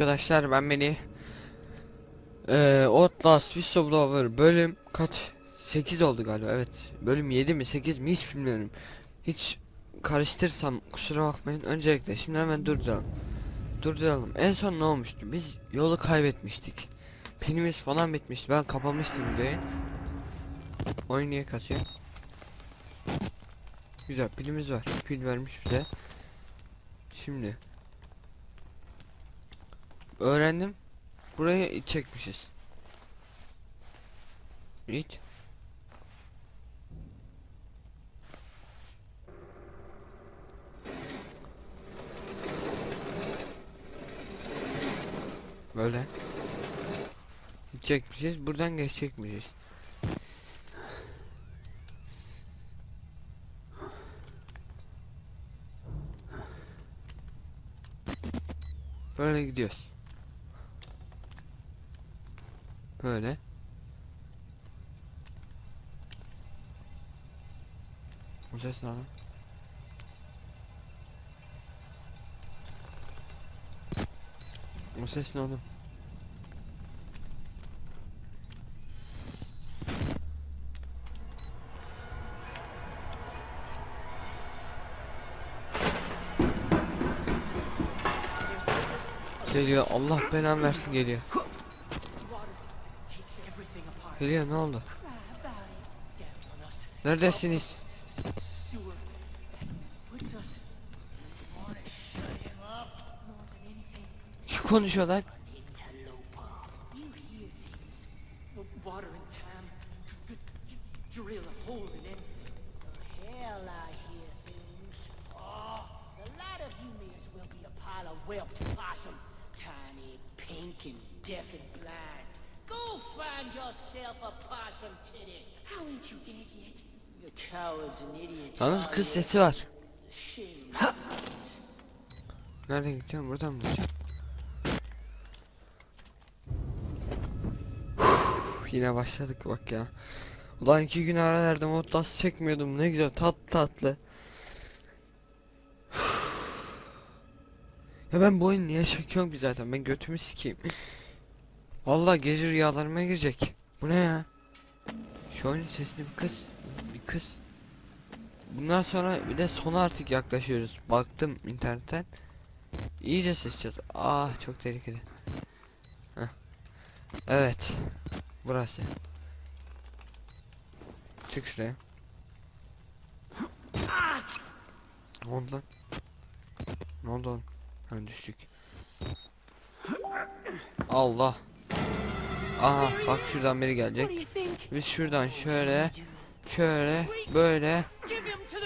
Arkadaşlar ben beni ee, Outlast Whistleblower bölüm kaç? 8 oldu galiba evet. Bölüm 7 mi 8 mi? Hiç bilmiyorum. Hiç karıştırsam kusura bakmayın. Öncelikle şimdi hemen durduralım. Durduralım. En son ne olmuştu? Biz yolu kaybetmiştik. Pilimiz falan bitmişti. Ben kapamıştım videoyu oyun niye kasıyor? Güzel pilimiz var. Pil vermiş bize. Şimdi öğrendim. Buraya çekmişiz. İt. Böyle. Çekmişiz. Buradan geçecekmişiz. Böyle gidiyoruz. Böyle. O ses ne lan? O ses ne oğlum? Geliyor Allah belanı versin geliyor. Geliyor ne oldu? Neredesiniz? Kim konuşuyor lan? Yalnız kız sesi var. Shame. Nereden gideceğim? Buradan mı gideceğim? Yine başladık bak ya. Ulan iki gün ara verdim Outlast çekmiyordum ne güzel tatlı tatlı. ya ben bu oyunu niye çekiyorum ki zaten ben götümü sikeyim. Vallahi gece rüyalarıma girecek. Bu ne ya? Şu oyunun sesini bir kız. Bir kız. Bundan sonra bir de sona artık yaklaşıyoruz. Baktım internetten. İyice seçeceğiz. Ah çok tehlikeli. Heh. Evet. Burası. Çık şuraya. Ne oldu? Ne oldu oğlum? Ha düştük. Allah. Aha bak şuradan biri gelecek. Biz şuradan şöyle şöyle böyle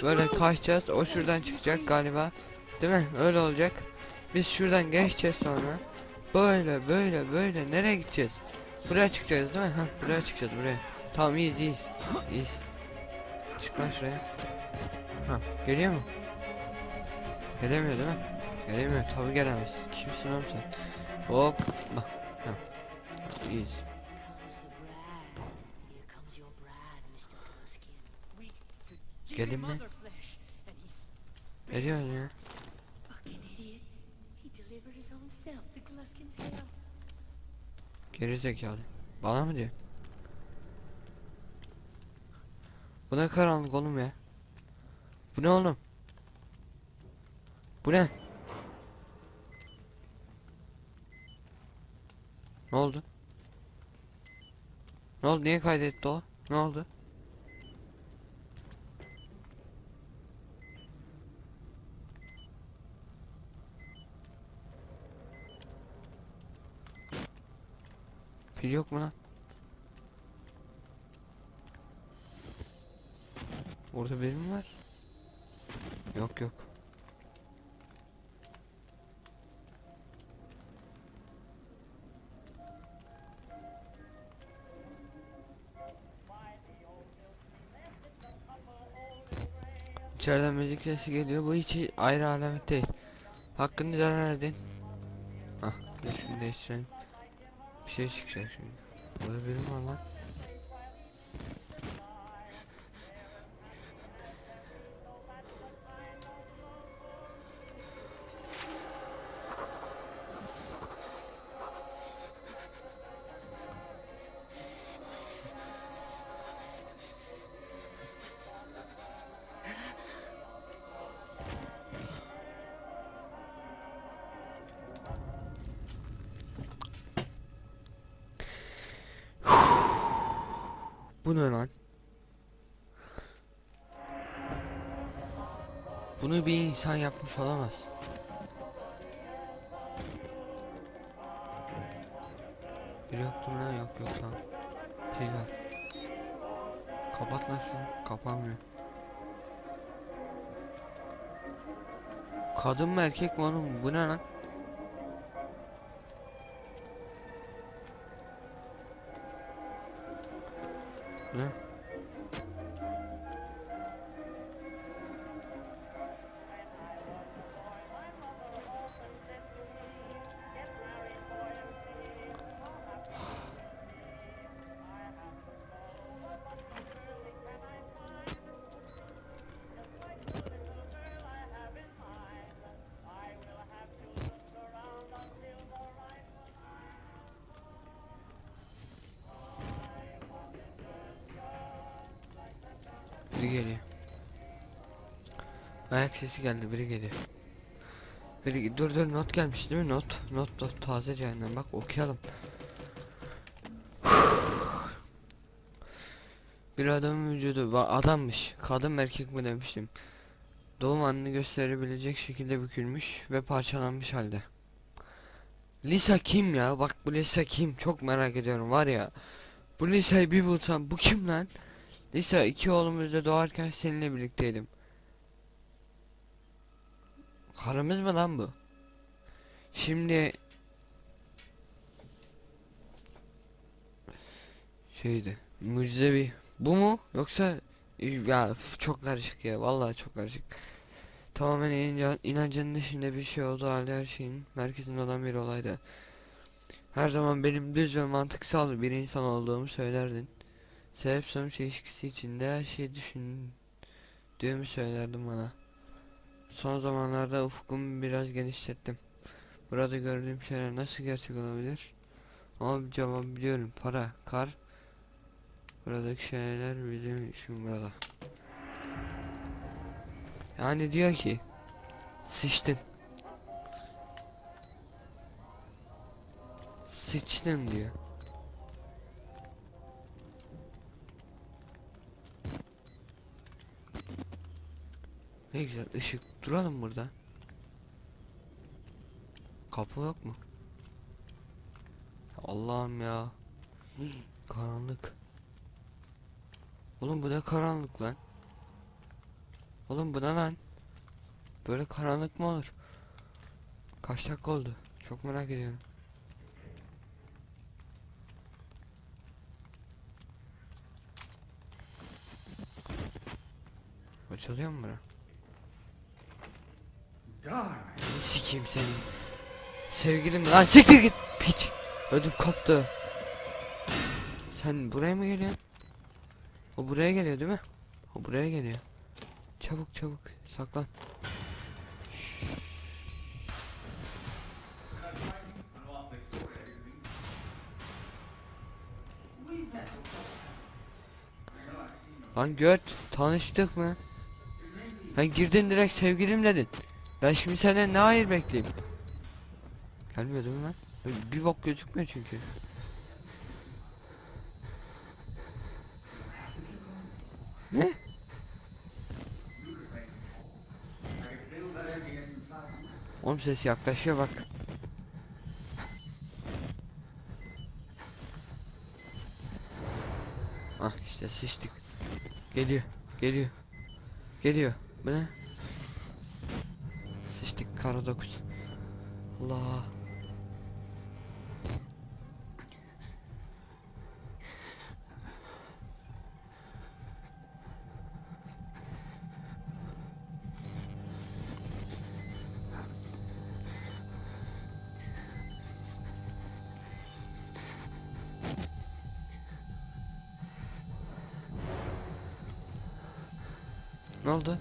böyle kaçacağız. O şuradan çıkacak galiba. Değil mi? Öyle olacak. Biz şuradan geçeceğiz sonra. Böyle böyle böyle nereye gideceğiz? Buraya çıkacağız değil mi? Hah buraya çıkacağız buraya. Tamam iyiyiz iyiyiz. İyiyiz. Çık lan şuraya. Ha geliyor mu? Gelemiyor değil mi? Gelemiyor tabi gelemez. Kimsin oğlum sen? Hop. Bak. İyiyiz. Gelin mi? Ne diyorsun ya? Geri zekalı. Bana mı diyor? Bu ne karanlık oğlum ya? Bu ne oğlum? Bu ne? Ne oldu? Ne oldu? Niye kaydetti o? Ne oldu? Pil yok mu lan? Orada biri mi var? Yok yok. İçeriden müzik sesi geliyor. Bu hiç ayrı alamet değil. Hakkını zarar edin. Bir şunu değiştirelim. Bir şey çıkacak şimdi. Burada biri var lan? Ne lan? Bunu bir insan yapmış olamaz. Bir yoktu mu lan? Yok yok tamam. Var. Kapat lan şunu. Kapanmıyor. Kadın mı erkek mi oğlum? Bu ne lan? Ne? Ayak sesi geldi biri geliyor. Biri dur dur not gelmiş değil mi not not not taze cehennem bak okuyalım. Bir adamın vücudu adammış kadın erkek mi demiştim. Doğum anını gösterebilecek şekilde bükülmüş ve parçalanmış halde. Lisa kim ya? Bak bu Lisa kim? Çok merak ediyorum var ya. Bu Lisa'yı bir bulsam bu kim lan? Lisa iki oğlumuz da doğarken seninle birlikteydim. Karımız mı lan bu? Şimdi şeydi mucizevi bu mu yoksa ya üf, çok karışık ya vallahi çok karışık. Tamamen inancının dışında bir şey olduğu halde her şeyin merkezinde olan bir olaydı. Her zaman benim düz ve mantıksal bir insan olduğumu söylerdin. Sebep sonuç ilişkisi içinde her şeyi düşündüğümü söylerdim bana. Son zamanlarda ufkumu biraz genişlettim. Burada gördüğüm şeyler nasıl gerçek olabilir? Ama cevap biliyorum. Para, kar. Buradaki şeyler bizim için burada. Yani diyor ki sıçtın. Sıçtın diyor. Ne güzel ışık. Duralım burada. Kapı yok mu? Allah'ım ya. Karanlık. Oğlum bu ne karanlık lan? Oğlum bu ne lan? Böyle karanlık mı olur? Kaç dakika oldu? Çok merak ediyorum. Açılıyor mu bura? Sikeyim seni. Sevgilim lan siktir git piç. Ödüm koptu. Sen buraya mı geliyorsun? O buraya geliyor değil mi? O buraya geliyor. Çabuk çabuk saklan. Lan göt tanıştık mı? Ha girdin direkt sevgilim dedin. Ben şimdi senden ne hayır bekleyeyim? Gelmiyor değil mi lan? Bir bok gözükmüyor çünkü. Ne? Oğlum ses yaklaşıyor bak. Ah işte sıçtık. Geliyor, geliyor. Geliyor. Bu ne? Kara dokuz. Allah. Ne oldu?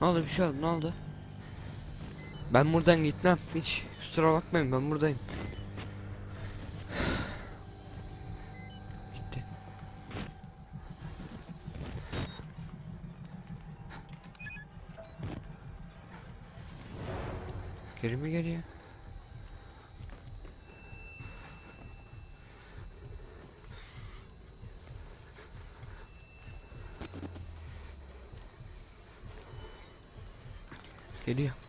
Ne oldu bir şey oldu ne oldu? Ben buradan gitmem. Hiç kusura bakmayın ben buradayım. Gitti. Geri mi geliyor? Geliyor.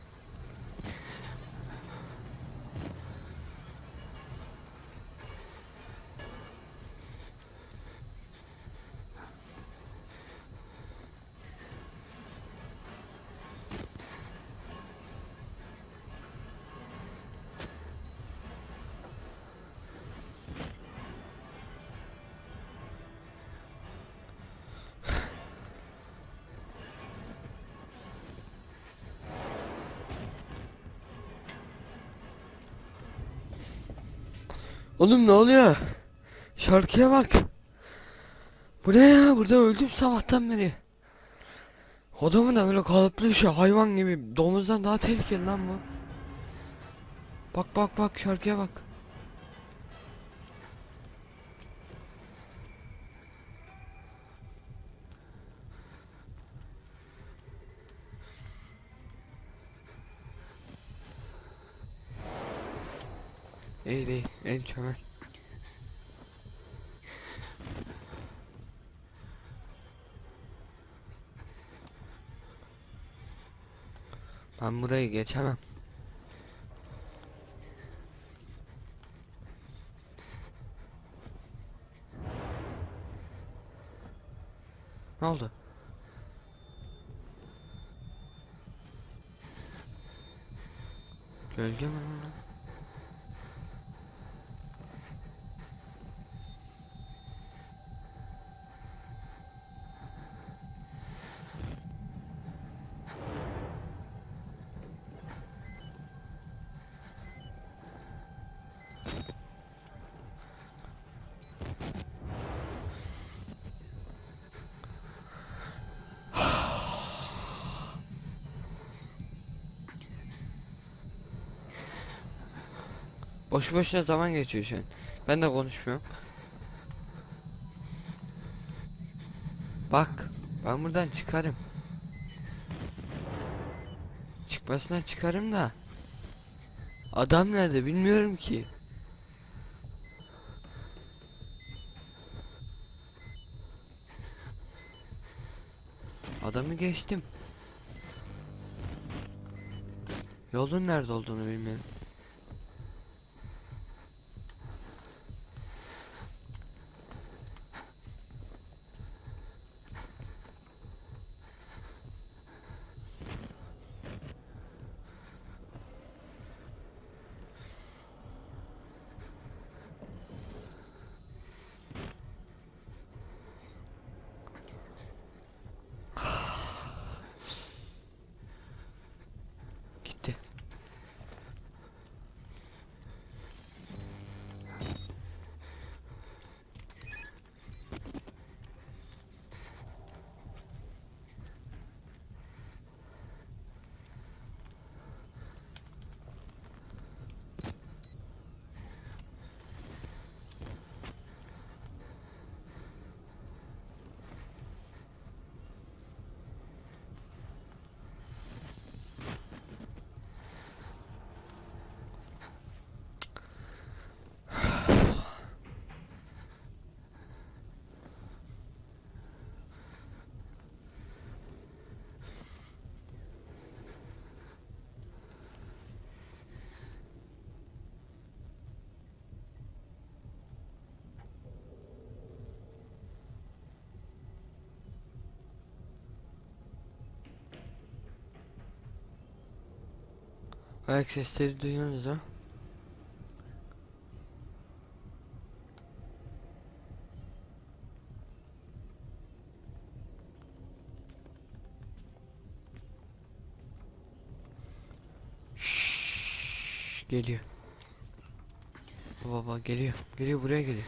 Oğlum ne oluyor? Şarkıya bak. Bu ne ya? Burada öldüm sabahtan beri. Adamı da böyle kalıplı işi hayvan gibi domuzdan daha tehlikeli lan bu. Bak bak bak şarkıya bak. İyi değil, en çömel. Ben burayı geçemem. Ne oldu? Gölge mi Boşu boşuna zaman geçiyor şu an. Ben de konuşmuyorum. Bak, ben buradan çıkarım. Çıkmasına çıkarım da. Adam nerede bilmiyorum ki. Adamı geçtim. Yolun nerede olduğunu bilmiyorum. Gitti. Ayak sesleri duyuyorsunuz ha? Şşş, geliyor. Baba geliyor. Geliyor buraya geliyor.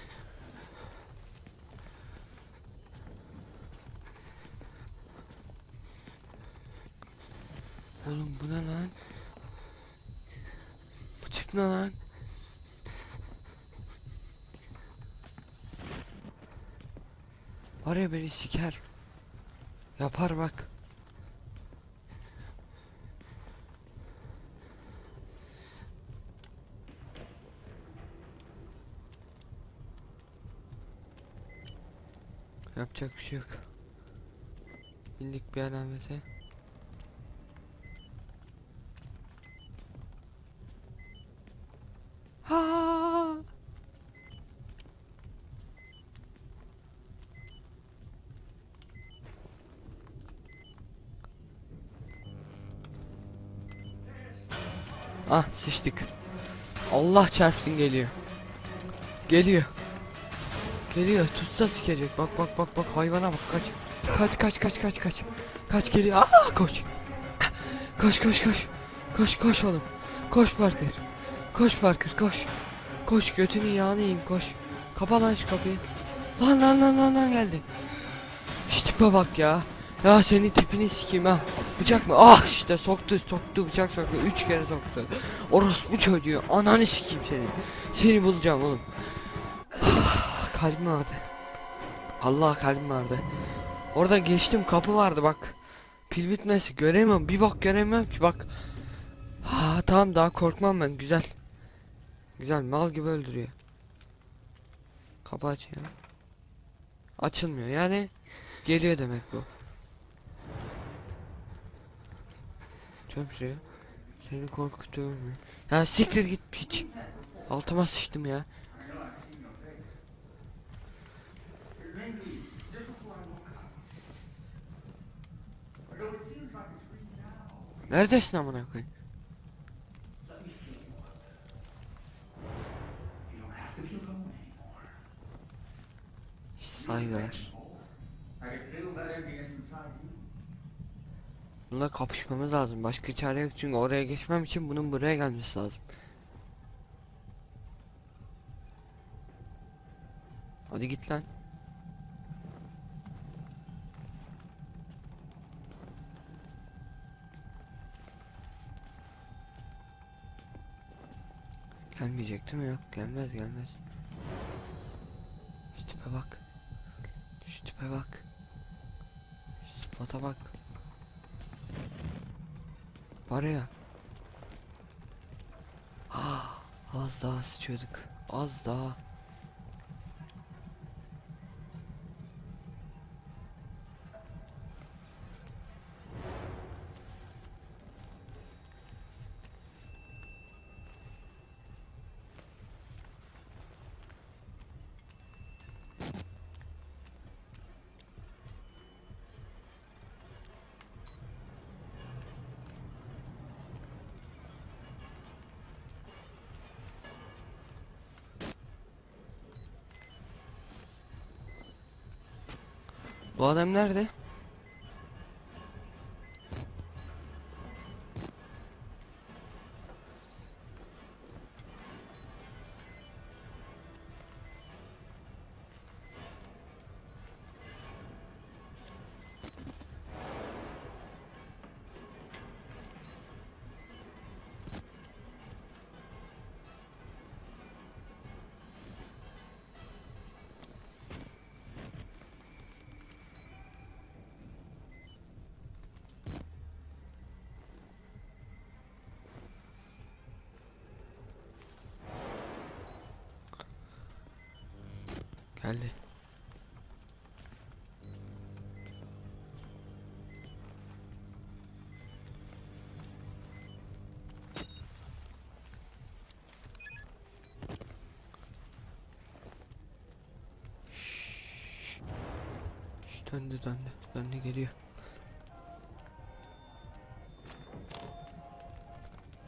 Oğlum bu ne lan? Bu tip ne lan? Var ya beni siker. Yapar bak. Yapacak bir şey yok. Bindik bir alamete. Ha. Ah sıçtık. Allah çarpsın geliyor. Geliyor. Geliyor tutsa sikecek. Bak bak bak bak hayvana bak kaç. Kaç kaç kaç kaç kaç. Kaç geliyor. Aa koş. Koş koş koş. Koş koş oğlum. Koş Parker. Koş Parker koş. Koş götünü yağını yiyeyim koş. Kapa lan şu kapıyı. Lan lan lan lan lan geldi. Şu tipe bak ya. Ya senin tipini sikeyim ha. Bıçak mı? Ah işte soktu soktu bıçak soktu. Üç kere soktu. Orospu çocuğu. Ananı sikeyim seni. Seni bulacağım oğlum. Ah, kalbim ağrıdı. Allah kalbim ağrıdı. Orada geçtim kapı vardı bak. Pil bitmesi göremiyorum. Bir bak göremiyorum ki bak. Ha tamam daha korkmam ben güzel. Güzel mal gibi öldürüyor. Kapı açıyor. Açılmıyor yani geliyor demek bu. Çöp şuraya. Seni korkutuyor mu? Ya siktir git piç. Altıma sıçtım ya. Neredesin amına koyayım? Saygılar. I can feel that emptiness inside. Bununla kapışmamız lazım. Başka çare yok çünkü oraya geçmem için bunun buraya gelmesi lazım. Hadi git lan. Gelmeyecek değil mi? Yok gelmez gelmez. Şu tipe bak. Şu tipe bak. Şu sıfata bak. Var ya. Ah, az daha sıçıyorduk. Az daha. Bu adam nerede? Döndü döndü döndü geliyor.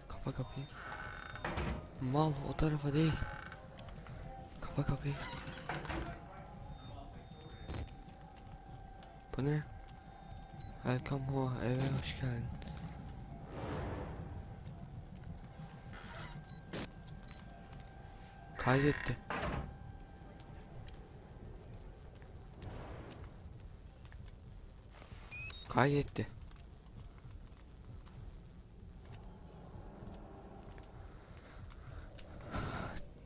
Kapa kapıyı. Mal o tarafa değil. Kapa kapıyı. Bu ne? Welcome home eve hoş geldin. Kaydetti. Kaydetti.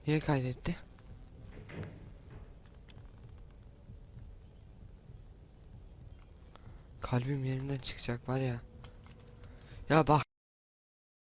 Niye kaydetti? Kalbim yerinden çıkacak var ya. Ya bak